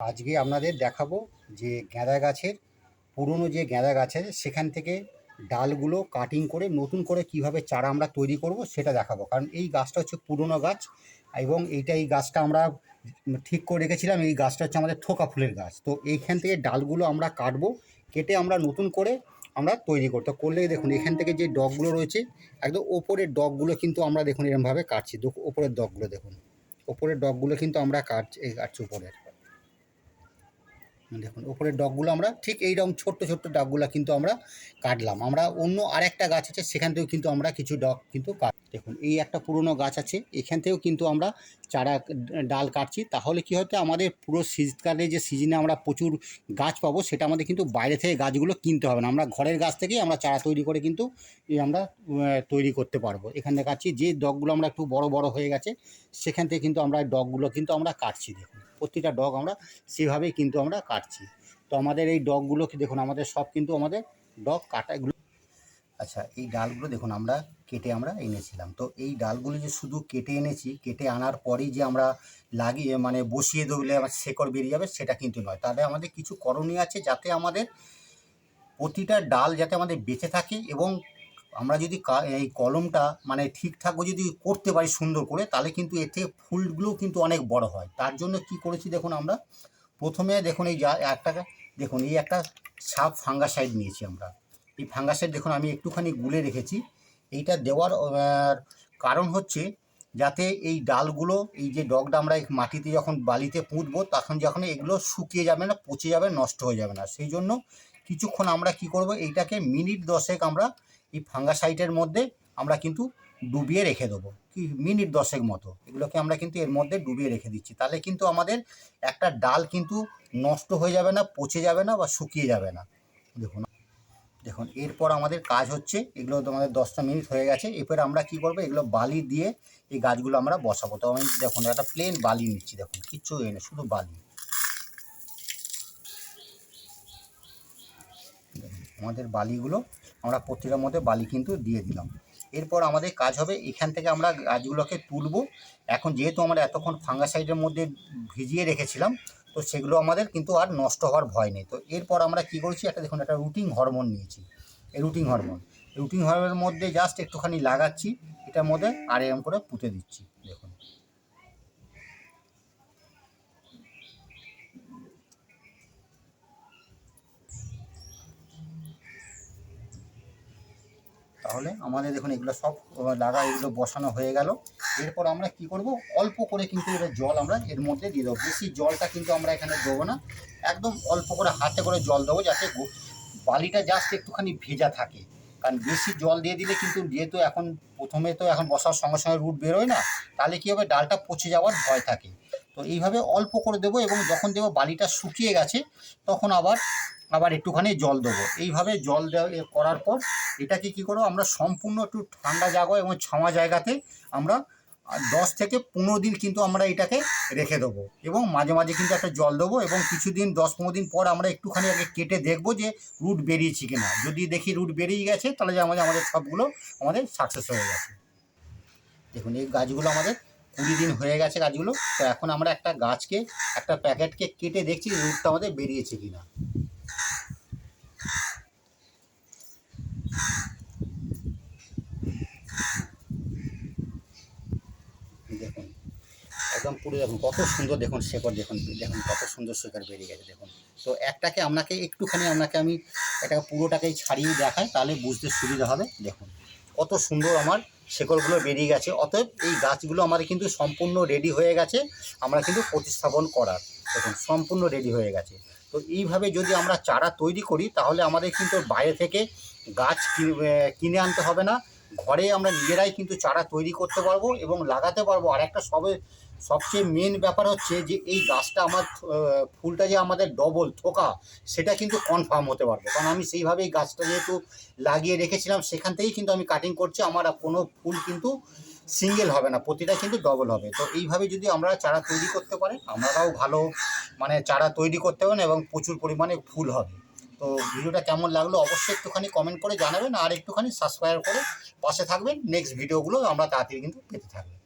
আজকে আপনাদের দেখাবো যে গাঁদা গাছের, পুরনো যে গাঁদা গাছ আছে, সেখান থেকে ডালগুলো কাটিং করে নতুন করে কীভাবে চারা আমরা তৈরি করব সেটা দেখাবো। কারণ এই গাছটা হচ্ছে পুরনো গাছ এবং এইটা এই গাছটা আমরা ঠিক করে রেখেছিলাম, এই গাছটা হচ্ছে আমাদের থোকা ফুলের গাছ। তো এইখান থেকে ডালগুলো আমরা কাটবো, কেটে আমরা নতুন করে আমরা তৈরি করতে করলে দেখুন, এখান থেকে যে ডগগুলো রয়েছে, একদম ওপরের ডগগুলো কিন্তু আমরা দেখুন এরমভাবে কাটছি। ওপরের ডগগুলো দেখুন, ওপরের ডগগুলো কিন্তু আমরা কাটছি, এই কাটছি উপরের। দেখুন, ওপরের ডগগুলো আমরা ঠিক এইরকম ছোট্ট ছোট্ট ডগগুলো কিন্তু আমরা কাটলাম। আমরা অন্য আরেকটা গাছ আছে, সেখান থেকেও কিন্তু আমরা কিছু ডগ কিন্তু কাট, দেখুন, এই একটা পুরনো গাছ আছে, এখান থেকেও কিন্তু আমরা চারা ডাল কাটছি। তাহলে কি হতে, আমাদের পুরো শীতকালে যে সিজনে আমরা প্রচুর গাছ পাবো, সেটা আমাদের কিন্তু বাইরে থেকে গাছগুলো কিনতে হবে না। আমরা ঘরের গাছ থেকেই আমরা চারা তৈরি করে কিন্তু আমরা তৈরি করতে পারব। এখান থেকে কাটছি, যে ডগগুলো আমরা একটু বড় বড় হয়ে গেছে, সেখান থেকে কিন্তু আমরা ডগগুলো কিন্তু আমরা কাটছি, দেখুন। প্রতিটা ডগ আমরা সেভাবেই কিন্তু আমরা কাটছি। তো আমাদের এই ডগগুলো কি দেখুন, আমাদের সব কিন্তু আমাদের ডগ কাটা এগুলো আচ্ছা এই ডালগুলো দেখুন, আমরা কেটে আমরা এনেছিলাম। তো এই ডালগুলো যে শুধু কেটে এনেছি, কেটে আনার পরেই যে আমরা লাগিয়ে মানে বসিয়ে দিলে আমার শেকড় বেরিয়ে যাবে, সেটা কিন্তু নয়। তাহলে আমাদের কিছু করণীয় আছে যাতে আমাদের প্রতিটা ডাল যাতে আমাদের বেঁচে থাকে এবং আমরা যদি এই কলমটা মানে ঠিকঠাক যদি করতে পারি সুন্দর করে, তাহলে কিন্তু এর থেকে ফুলগুলোও কিন্তু অনেক বড় হয়। তার জন্য কি করেছি দেখুন আমরা? প্রথমে দেখুন এই যা, একটা, দেখুন এই একটা সাপ ফাঙ্গাসাইড নিয়েছি আমরা। এই ফাঙ্গাসাইড দেখুন আমি একটুখানি গুলে রেখেছি। এইটা দেওয়ার কারণ হচ্ছে যাতে এই ডালগুলো, এই যে ডগটা আমরা মাটিতে যখন বালিতে পুঁতবো, তখন যখন এগুলো শুকিয়ে যাবে না, পচে যাবে, নষ্ট হয়ে যাবে না। সেই জন্য কিছুক্ষণ আমরা কি করব, এইটাকে মিনিট দশেক আমরা এই ফাঙ্গাসাইটের মধ্যে আমরা কিন্তু ডুবিয়ে রেখে দেবো। কি মিনিট দশেক মতো। এগুলোকে আমরা কিন্তু এর মধ্যে ডুবিয়ে রেখে দিচ্ছি। তাহলে কিন্তু আমাদের একটা ডাল কিন্তু নষ্ট হয়ে যাবে না, পচে যাবে না বা শুকিয়ে যাবে না। দেখুন দেখুন, এরপর আমাদের কাজ হচ্ছে, এগুলো আমাদের দশটা মিনিট হয়ে গেছে, এরপর আমরা কি করব, এগুলো বালি দিয়ে এই গাছগুলো আমরা বসাবো। তো আমি, দেখুন, একটা প্লেন বালি নিচ্ছি, দেখুন, কিচ্ছু এনে শুধু বালি। আমাদের বালিগুলো আমরা প্রতিটার মধ্যে বালি কিন্তু দিয়ে দিলাম। এরপর আমাদের কাজ হবে, এখান থেকে আমরা গাছগুলোকে তুলবো। এখন যেহেতু আমরা এতক্ষণ ফাঙ্গাসাইডের মধ্যে ভিজিয়ে রেখেছিলাম, তো সেগুলো আমাদের কিন্তু আর নষ্ট হওয়ার ভয় নেই। তো এরপর আমরা কি করেছি, একটা দেখুন, একটা রুটিং হরমোন নিয়েছি। এই রুটিং হরমোন রুটিং হরমোনের মধ্যে জাস্ট একটুখানি লাগাচ্ছি, এটার মধ্যে আর এরম করে পুঁতে দিচ্ছি দেখুন তাহলে আমাদের দেখুন এগুলো সব লাগা এগুলো বসানো হয়ে গেল। এরপর আমরা কি করব? অল্প করে কিন্তু এটা জল আমরা এর মধ্যে দিয়ে দেবো। বেশি জলটা কিন্তু আমরা এখানে দেবো না। একদম অল্প করে হাতে করে জল দেবো যাতে বালিটা জাস্ট একটুখানি ভেজা থাকে। কারণ বেশি জল দিয়ে দিলে কিন্তু যেহেতু এখন প্রথমে তো এখন বসার সঙ্গে সঙ্গে রুট বেরোয় না, তাহলে কী হবে? ডালটা পচে যাওয়ার ভয় থাকে। তো এইভাবে অল্প করে দেবো এবং যখন দেবো বালিটা শুকিয়ে গেছে, তখন আবার আবার একটুখানি জল দেবো। এইভাবে জল দেওয়া করার পর এটাকে কী করব, আমরা সম্পূর্ণ একটু ঠান্ডা জায়গা এবং ছাওয়া জায়গাতে আমরা দশ থেকে পনেরো দিন কিন্তু আমরা এটাকে রেখে দেবো এবং মাঝে মাঝে কিন্তু একটা জল দেবো এবং কিছুদিন, দশ পনেরো দিন পর আমরা একটুখানি আগে কেটে দেখব যে রুট বেরিয়েছে কিনা। যদি দেখি রুট বেরিয়ে গেছে, তাহলে যে আমাদের আমাদের সবগুলো আমাদের সাকসেস হয়ে গেছে। দেখুন, এই গাছগুলো আমাদের কুড়ি দিন হয়ে গেছে গাছগুলো। তো এখন আমরা একটা গাছকে, একটা প্যাকেটকে কেটে দেখছি রুটটা আমাদের বেরিয়েছে কিনা। দেখুন একদম পুরো দেখুন কত সুন্দর, দেখুন শেকড় দেখুন দেখুন কত সুন্দর শেকড় বেরিয়ে গেছে, দেখুন। তো একটাকে আপনাকে একটুখানি, আপনাকে আমি এটাকে পুরোটাকেই ছাড়িয়ে দেখাই, তাহলে বুঝতে সুবিধা হবে, দেখুন। কত সুন্দর আমার শেকড়গুলো বেরিয়ে গেছে, অতএব এই গাছগুলো আমাদের কিন্তু সম্পূর্ণ রেডি হয়ে গেছে, আমরা কিন্তু প্রতিস্থাপন করার, দেখুন, সম্পূর্ণ রেডি হয়ে গেছে। তো এইভাবে যদি আমরা চারা তৈরি করি, তাহলে আমাদের কিন্তু বাইরে থেকে গাছ কিনে আনতে হবে না ঘরে আমরা নিজেরাই কিন্তু চারা তৈরি করতে পারব এবং লাগাতে পারব। আর একটা সবে, সবচেয়ে মেন ব্যাপার হচ্ছে যে এই গাছটা আমার ফুলটা যে আমাদের ডবল থোকা, সেটা কিন্তু কনফার্ম হতে পারবে। কারণ আমি সেইভাবেই গাছটা যেহেতু লাগিয়ে রেখেছিলাম, সেখান থেকেই কিন্তু আমি কাটিং করছি। আমার কোনো ফুল কিন্তু সিঙ্গেল হবে না, প্রতিটা কিন্তু ডবল হবে। তো এইভাবে যদি আমরা চারা তৈরি করতে পারি, আমরাও ভালো মানে চারা তৈরি করতে পারেন এবং প্রচুর পরিমাণে ফুল হবে। তো ভিডিওটা কেমন লাগল অবশ্যই একটুখানি কমেন্ট করে জানাবেন আর একটুখানি সাবস্ক্রাইব করে পাশে থাকবেন। নেক্সট ভিডিওগুলো আমরা তাড়াতাড়ি কিন্তু পেতে থাকবেন